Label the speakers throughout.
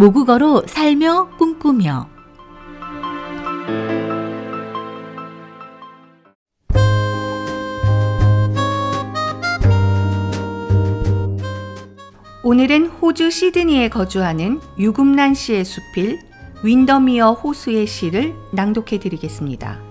Speaker 1: 모국어로 살며 꿈꾸며
Speaker 2: 오늘은 호주 시드니에 거주하는 유금란 씨의 수필 윈더미어 호수의 시를 낭독해 드리겠습니다.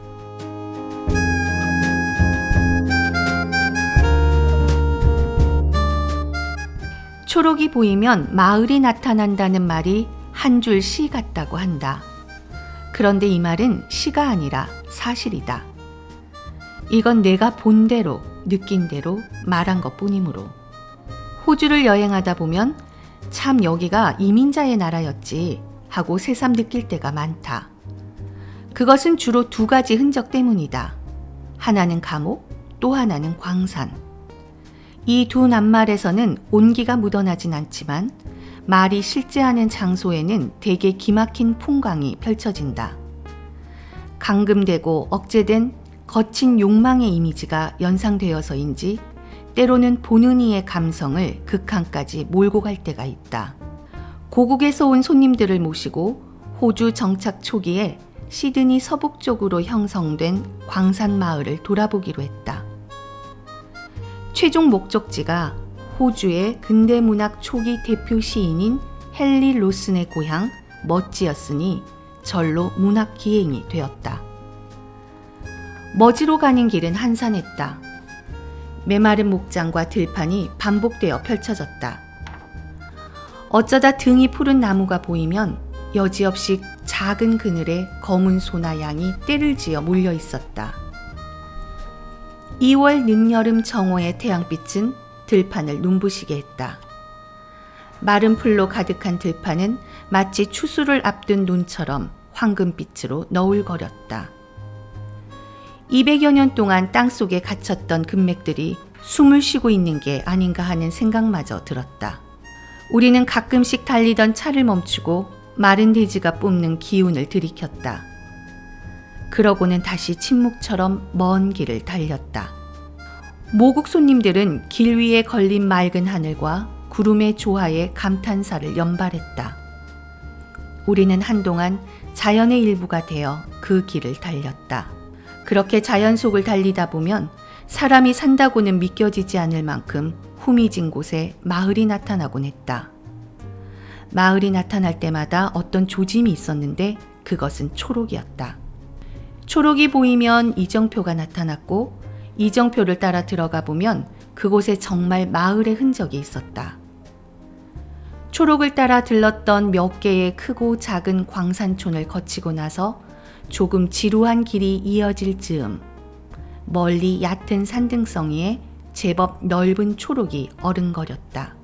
Speaker 2: 초록이 보이면 마을이 나타난다는 말이 한 줄 시 같다고 한다. 그런데 이 말은 시가 아니라 사실이다. 이건 내가 본 대로, 느낀 대로 말한 것 뿐이므로. 호주를 여행하다 보면 참 여기가 이민자의 나라였지 하고 새삼 느낄 때가 많다. 그것은 주로 두 가지 흔적 때문이다. 하나는 감옥, 또 하나는 광산. 이 두 낱말에서는 온기가 묻어나진 않지만 말이 실제하는 장소에는 대개 기막힌 풍광이 펼쳐진다. 감금되고 억제된 거친 욕망의 이미지가 연상되어서인지 때로는 보는 이의 감성을 극한까지 몰고 갈 때가 있다. 고국에서 온 손님들을 모시고 호주 정착 초기에 시드니 서북 쪽으로 형성된 광산 마을을 돌아보기로 했다. 최종 목적지가 호주의 근대 문학 초기 대표 시인인 헨리 로슨의 고향 머지였으니 절로 문학 기행이 되었다. 머지로 가는 길은 한산했다. 메마른 목장과 들판이 반복되어 펼쳐졌다. 어쩌다 등이 푸른 나무가 보이면 여지없이 작은 그늘에 검은 소나 양이 떼를 지어 몰려 있었다. 2월 늦여름 정오의 태양빛은 들판을 눈부시게 했다. 마른 풀로 가득한 들판은 마치 추수를 앞둔 눈처럼 황금빛으로 너울거렸다. 200여 년 동안 땅 속에 갇혔던 금맥들이 숨을 쉬고 있는 게 아닌가 하는 생각마저 들었다. 우리는 가끔씩 달리던 차를 멈추고 마른 돼지가 뿜는 기운을 들이켰다. 그러고는 다시 침묵처럼 먼 길을 달렸다. 모국 손님들은 길 위에 걸린 맑은 하늘과 구름의 조화에 감탄사를 연발했다. 우리는 한동안 자연의 일부가 되어 그 길을 달렸다. 그렇게 자연 속을 달리다 보면 사람이 산다고는 믿겨지지 않을 만큼 후미진 곳에 마을이 나타나곤 했다. 마을이 나타날 때마다 어떤 조짐이 있었는데 그것은 초록이었다. 초록이 보이면 이정표가 나타났고 이정표를 따라 들어가 보면 그곳에 정말 마을의 흔적이 있었다. 초록을 따라 들렀던 몇 개의 크고 작은 광산촌을 거치고 나서 조금 지루한 길이 이어질 즈음 멀리 얕은 산등성이에 제법 넓은 초록이 어른거렸다.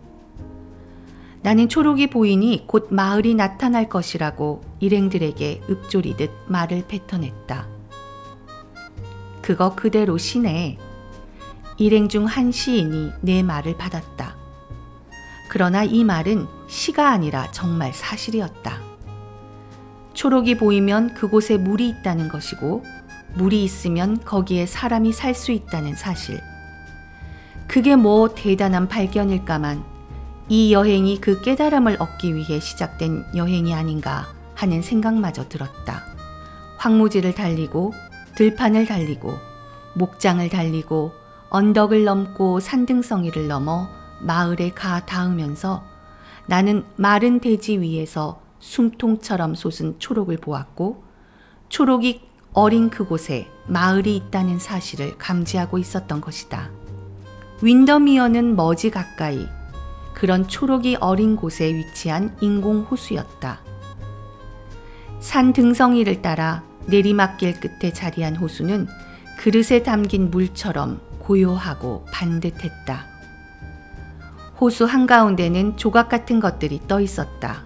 Speaker 2: 나는 초록이 보이니 곧 마을이 나타날 것이라고 일행들에게 읊조리듯 말을 뱉어냈다. 그거 그대로 시네. 일행 중 한 시인이 내 말을 받았다. 그러나 이 말은 시가 아니라 정말 사실이었다. 초록이 보이면 그곳에 물이 있다는 것이고, 물이 있으면 거기에 사람이 살 수 있다는 사실. 그게 뭐 대단한 발견일까만 이 여행이 그 깨달음을 얻기 위해 시작된 여행이 아닌가 하는 생각마저 들었다. 황무지를 달리고 들판을 달리고 목장을 달리고 언덕을 넘고 산등성이를 넘어 마을에 가 닿으면서 나는 마른 대지 위에서 숨통처럼 솟은 초록을 보았고 초록이 어린 그곳에 마을이 있다는 사실을 감지하고 있었던 것이다. 윈더미어는 머지 가까이 그런 초록이 어린 곳에 위치한 인공 호수였다. 산 등성이를 따라 내리막길 끝에 자리한 호수는 그릇에 담긴 물처럼 고요하고 반듯했다. 호수 한가운데는 조각 같은 것들이 떠 있었다.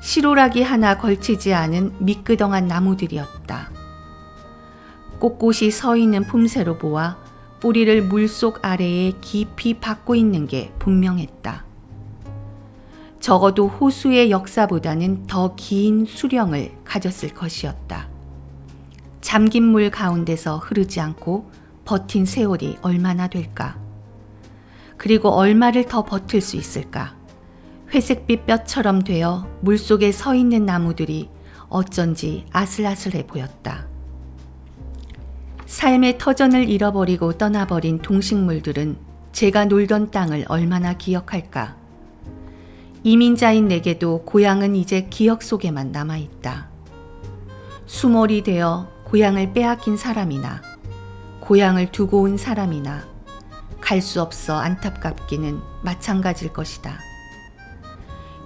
Speaker 2: 시로락이 하나 걸치지 않은 미끄덩한 나무들이었다. 꼿꼿이 서 있는 품새로 보아 뿌리를 물속 아래에 깊이 박고 있는 게 분명했다. 적어도 호수의 역사보다는 더 긴 수령을 가졌을 것이었다. 잠긴 물 가운데서 흐르지 않고 버틴 세월이 얼마나 될까? 그리고 얼마를 더 버틸 수 있을까? 회색빛 뼈처럼 되어 물 속에 서 있는 나무들이 어쩐지 아슬아슬해 보였다. 삶의 터전을 잃어버리고 떠나버린 동식물들은 제가 놀던 땅을 얼마나 기억할까? 이민자인 내게도 고향은 이제 기억 속에만 남아있다. 수몰이 되어 고향을 빼앗긴 사람이나 고향을 두고 온 사람이나 갈 수 없어 안타깝기는 마찬가지일 것이다.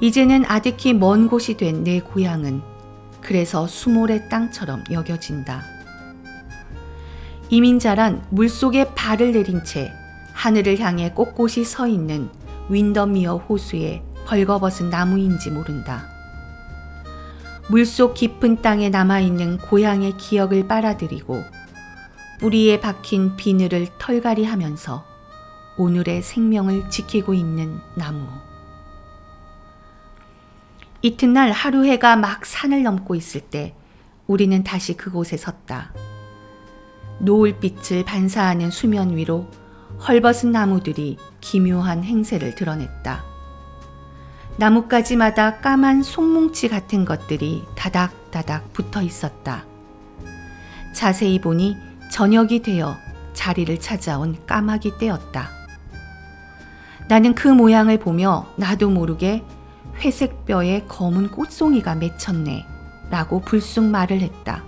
Speaker 2: 이제는 아득히 먼 곳이 된 내 고향은 그래서 수몰의 땅처럼 여겨진다. 이민자란 물속에 발을 내린 채 하늘을 향해 꼿꼿이 서 있는 윈더미어 호수의 벌거벗은 나무인지 모른다. 물속 깊은 땅에 남아있는 고향의 기억을 빨아들이고 뿌리에 박힌 비늘을 털갈이 하면서 오늘의 생명을 지키고 있는 나무. 이튿날 하루 해가 막 산을 넘고 있을 때 우리는 다시 그곳에 섰다. 노을빛을 반사하는 수면 위로 헐벗은 나무들이 기묘한 행세를 드러냈다. 나뭇가지마다 까만 송뭉치 같은 것들이 다닥다닥 붙어 있었다. 자세히 보니 저녁이 되어 자리를 찾아온 까마귀 떼였다. 나는 그 모양을 보며 나도 모르게 회색 뼈에 검은 꽃송이가 맺혔네 라고 불쑥 말을 했다.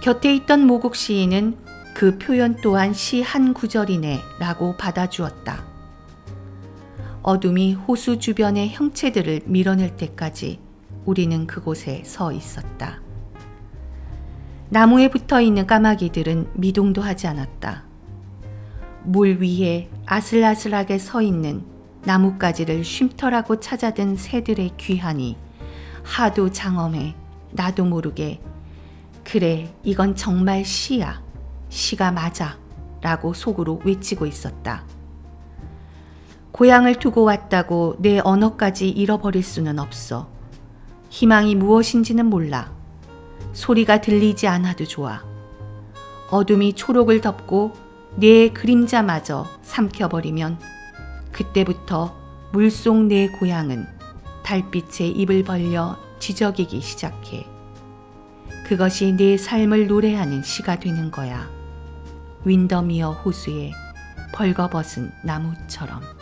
Speaker 2: 곁에 있던 모국 시인은 그 표현 또한 시 한 구절이네 라고 받아주었다. 어둠이 호수 주변의 형체들을 밀어낼 때까지 우리는 그곳에 서 있었다. 나무에 붙어 있는 까마귀들은 미동도 하지 않았다. 물 위에 아슬아슬하게 서 있는 나뭇가지를 쉼터라고 찾아든 새들의 귀환이 하도 장엄해 나도 모르게 그래 이건 정말 시야 시가 맞아 라고 속으로 외치고 있었다. 고향을 두고 왔다고 내 언어까지 잃어버릴 수는 없어. 희망이 무엇인지는 몰라. 소리가 들리지 않아도 좋아. 어둠이 초록을 덮고 내 그림자마저 삼켜버리면 그때부터 물속 내 고향은 달빛에 입을 벌려 지저귀기 시작해. 그것이 내 삶을 노래하는 시가 되는 거야. 윈더미어 호수의 벌거벗은 나무처럼.